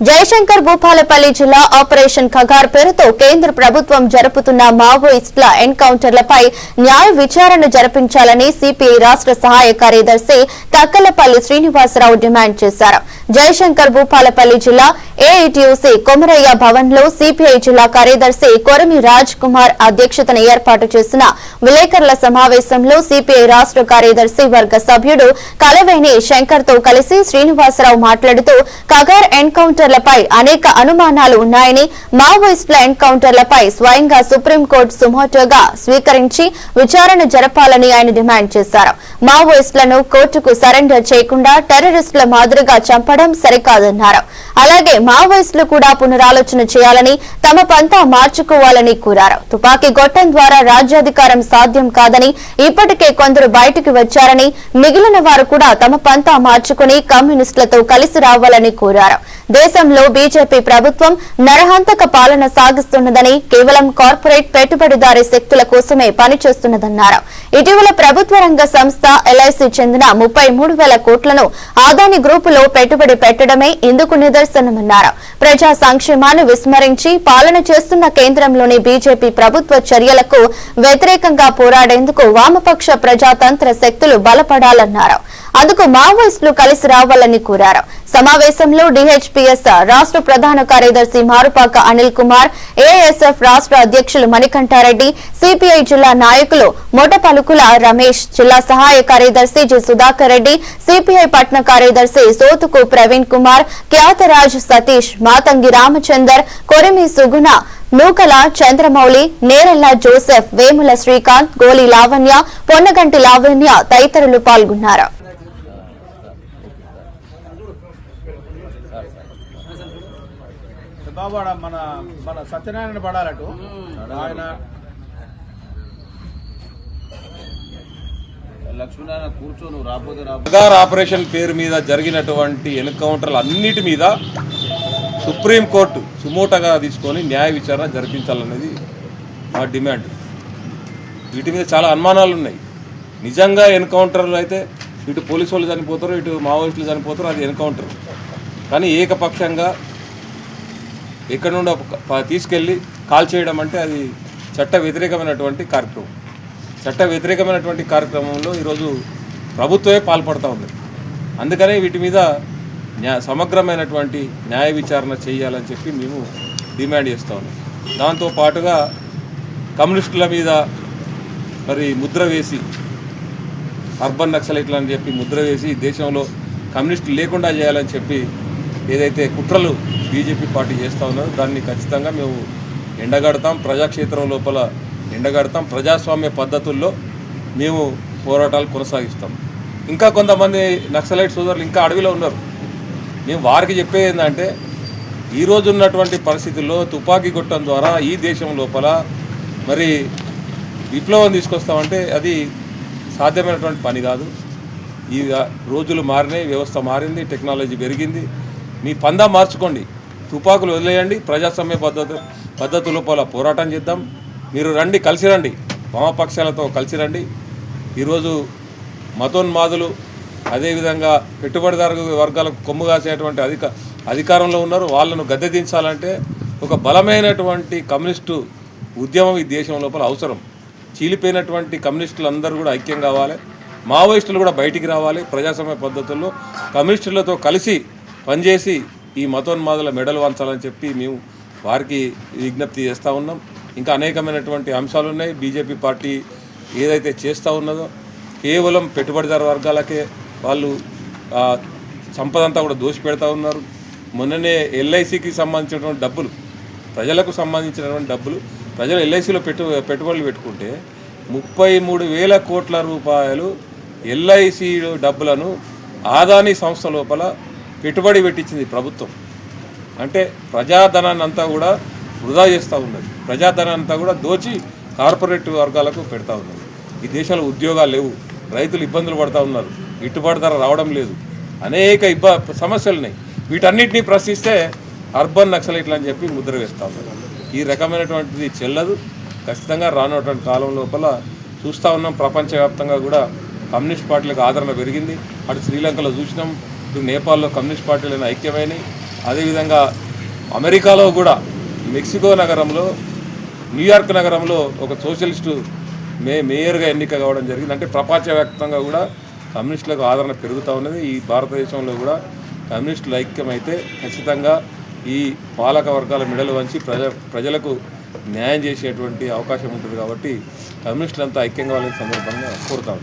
జయశంకర్ భూపాలపల్లి జిల్లా ఆపరేషన్ ఖగార్ పేరుతో కేంద్ర ప్రభుత్వం జరుపుతున్న మావోయిస్టుల ఎన్కౌంటర్లపై న్యాయ విచారణ జరిపించాలని సిపిఐ రాష్ట్ర సహాయ కార్యదర్శి తక్కలపల్లి శ్రీనివాసరావు డిమాండ్ చేశారు. జయశంకర్ భూపాలపల్లి జిల్లా ఏఐటీయూసీ కొమరయ్య భవన్లో సిపిఐ జిల్లా కార్యదర్శి కొరమి రాజ్ కుమార్ అధ్యక్షతన ఏర్పాటు చేసిన విలేకరుల సమావేశంలో సిపిఐ రాష్ట్ర కార్యదర్శి వర్గ సభ్యుడు కలవేణి శంకర్తో కలిసి శ్రీనివాసరావు మాట్లాడుతూ కగార్ ఎన్కౌంటర్లపై అనేక అనుమానాలు ఉన్నాయని మావోయిస్టుల ఎన్కౌంటర్లపై స్వయంగా సుప్రీంకోర్టు సుమోటోగా స్వీకరించి విచారణ జరపాలని ఆయన డిమాండ్ చేశారు. మావోయిస్టులను కోర్టుకు సరెండర్ చేయకుండా టెర్రరిస్టుల మాదిరిగా చంపడం సరికాదన్నారు. అలాగే మావోయిస్టులు కూడా పునరాలోచన చేయాలని తమ పంతా మార్చుకోవాలని కోరారు. తుపాకీ గొట్టం ద్వారా రాజ్యాధికారం సాధ్యం కాదని ఇప్పటికే కొందరు బయటికి వచ్చారని మిగిలిన వారు కూడా తమ పంతా మార్చుకుని కమ్యూనిస్టులతో కలిసి రావాలని కోరారు. దేశంలో బీజేపీ ప్రభుత్వం నరహంతక పాలన సాగిస్తున్నదని కేవలం కార్పొరేట్ పెట్టుబడిదారీ శక్తుల కోసమే పనిచేస్తున్నదన్నారు. ఇటీవల ప్రభుత్వ రంగ సంస్థ ఎల్ఐసి చెందిన ముప్పై మూడు వేల కోట్లను ఆదాని గ్రూపులో పెట్టుబడి పెట్టడమే ఇందుకు నిదర్శనమన్నారు. ప్రజా సంక్షేమాన్ని విస్మరించి పాలన చేస్తున్న కేంద్రంలోని బీజేపీ ప్రభుత్వ చర్యలకు వ్యతిరేకంగా పోరాడేందుకు వామపక్ష ప్రజాతంత్ర శక్తులు బలపడాలన్నారు. అందుకు మావోయిస్టులు కలిసి రావాలని కోరారు. సమావేశంలో డిహెచ్పిఎస్ రాష్ట్ర ప్రధాన కార్యదర్శి మారుపాక అనిల్ కుమార్ ఏఎస్ఎఫ్ రాష్ట్ర అధ్యక్షులు మణికంఠారెడ్డి సిపిఐ జిల్లా నాయకులు మొటపలుకుల రమేష్ జిల్లా సహాయ కార్యదర్శి జి సుధాకర్ రెడ్డి సిపిఐ పట్న కార్యదర్శి సోతుకు ప్రవీణ్ కుమార్ ఖ్యాతరాజ్ సతీష్ మాతంగి రామచందర్ కొరిమి సుగుణ నూకల చంద్రమౌళి నేరెల్ల జోసెఫ్ వేముల శ్రీకాంత్ గోలి లావణ్య పొన్నగంటి లావణ్య తదితరులు పాల్గొన్నారు. బాబు మన మన సత్యనారాయణ పడాలటు ఆయన లక్ష్మీనారాయణ రాబోతే ఆపరేషన్ పేరు మీద జరిగినటువంటి ఎన్కౌంటర్లు అన్నిటి మీద సుప్రీంకోర్టు సుమోటగా తీసుకొని న్యాయ విచారణ జరిపించాలనేది మా డిమాండ్. వీటి మీద చాలా అనుమానాలు ఉన్నాయి. నిజంగా ఎన్కౌంటర్లు అయితే ఇటు పోలీసు వాళ్ళు చనిపోతారు ఇటు మావోయిస్టులు చనిపోతారు అది ఎన్కౌంటర్. కానీ ఏకపక్షంగా ఎక్కడి నుండో తీసుకెళ్ళి కాల్ చేయడం అంటే అది చట్ట వ్యతిరేకమైనటువంటి కార్యక్రమం. చట్ట వ్యతిరేకమైనటువంటి కార్యక్రమంలో ఈరోజు ప్రభుత్వమే పాల్పడుతూ ఉంది. అందుకనే వీటి మీద న్యా సమగ్రమైనటువంటి న్యాయ విచారణ చేయాలని చెప్పి మేము డిమాండ్ చేస్తూ ఉన్నాం. దాంతో పాటుగా కమ్యూనిస్టుల మీద మరి ముద్ర వేసి అర్బన్ నక్సలైట్లు అని చెప్పి ముద్ర వేసి దేశంలో కమ్యూనిస్టులు లేకుండా చేయాలని చెప్పి ఏదైతే కుట్రలు బీజేపీ పార్టీ చేస్తూ ఉన్నారో దాన్ని ఖచ్చితంగా మేము ఎండగడతాం. ప్రజాక్షేత్రం లోపల ఎండగడతాం. ప్రజాస్వామ్య పద్ధతుల్లో మేము పోరాటాలు కొనసాగిస్తాం. ఇంకా కొంతమంది నక్సలైట్ సోదరులు ఇంకా అడవిలో ఉన్నారు. మేము వారికి చెప్పేది ఏంటంటే ఈరోజు ఉన్నటువంటి పరిస్థితుల్లో తుపాకీ కొట్టడం ద్వారా ఈ దేశం లోపల మరి విప్లవం తీసుకొస్తామంటే అది సాధ్యమైనటువంటి పని కాదు. ఈ రోజులు మారినాయి వ్యవస్థ మారింది టెక్నాలజీ పెరిగింది. మీ పందా మార్చుకోండి. తుపాకులు వదిలేయండి. ప్రజాస్వామ్య పద్ధతి పద్ధతి లోపల పోరాటం చేద్దాం. మీరు రండి కలిసి రండి. వామపక్షాలతో కలిసి రండి. ఈరోజు మతోన్మాదులు అదేవిధంగా పెట్టుబడిదారు వర్గాలకు కొమ్ము కాసేటువంటి అధిక అధికారంలో ఉన్నారు. వాళ్ళను గద్దె దించాలంటే ఒక బలమైనటువంటి కమ్యూనిస్టు ఉద్యమం ఈ దేశం లోపల అవసరం. చీలిపోయినటువంటి కమ్యూనిస్టులు అందరూ కూడా ఐక్యం కావాలి. మావోయిస్టులు కూడా బయటికి రావాలి ప్రజాస్వామ్య పద్ధతుల్లో. కమ్యూనిస్టులతో కలిసి పనిచేసి ఈ మతోన్మాదుల మెడలు వంచాలని చెప్పి మేము వారికి విజ్ఞప్తి చేస్తూ ఉన్నాం. ఇంకా అనేకమైనటువంటి అంశాలు ఉన్నాయి. బీజేపీ పార్టీ ఏదైతే చేస్తూ ఉన్నదో కేవలం పెట్టుబడిదారు వర్గాలకే వాళ్ళు సంపదంతా సంపద అంతా కూడా దోషి పెడతా ఉన్నారు. మొన్ననే ఎల్ఐసికి సంబంధించినటువంటి డబ్బులు ప్రజలకు సంబంధించినటువంటి డబ్బులు ప్రజలు ఎల్ఐసిలో పెట్టు పెట్టుబడులు పెట్టుకుంటే ముప్పై మూడు వేల కోట్ల రూపాయలు ఎల్ఐసి డబ్బులను ఆదాని సంస్థ లోపల పెట్టుబడి పెట్టించింది ప్రభుత్వం. అంటే ప్రజాధనాన్ని అంతా కూడా వృధా చేస్తూ ఉన్నది. ప్రజాధనాన్ని అంతా కూడా దోచి కార్పొరేట్ వర్గాలకు పెడతా ఉన్నది. ఈ దేశంలో ఉద్యోగాలు లేవు. రైతులు ఇబ్బందులు పడతా ఉన్నారు. గిట్టుబాటు ధర రావడం లేదు. అనేక ఇబ్బ సమస్యలు ఉన్నాయి వీటన్నిటిని ప్రశ్నిస్తే అర్బన్ నక్సలైట్లు అని చెప్పి ముద్ర వేస్తూ ఉన్నారు. ఈ రకమైనటువంటిది చెల్లదు. ఖచ్చితంగా రానటువంటి కాలం లోపల చూస్తూ ఉన్నాం. ప్రపంచవ్యాప్తంగా కూడా కమ్యూనిస్ట్ పార్టీలకు ఆదరణ పెరిగింది. అటు శ్రీలంకలో చూసినాం. ఇటు నేపాల్లో కమ్యూనిస్ట్ పార్టీలైన ఐక్యమైనవి అదేవిధంగా అమెరికాలో కూడా మెక్సికో నగరంలో న్యూయార్క్ నగరంలో ఒక సోషలిస్టు మే మేయర్గా ఎన్నిక కావడం జరిగింది. అంటే ప్రపంచవ్యాప్తంగా కూడా కమ్యూనిస్టులకు ఆదరణ పెరుగుతూ ఉన్నది. ఈ భారతదేశంలో కూడా కమ్యూనిస్టులు ఐక్యమైతే ఖచ్చితంగా ఈ పాలక వర్గాల మెడలు వంచి ప్రజ ప్రజలకు న్యాయం చేసేటువంటి అవకాశం ఉంటుంది కాబట్టి కమ్యూనిస్టులంతా ఐక్యంగా వాళ్ళని సందర్భంగా కోరుతా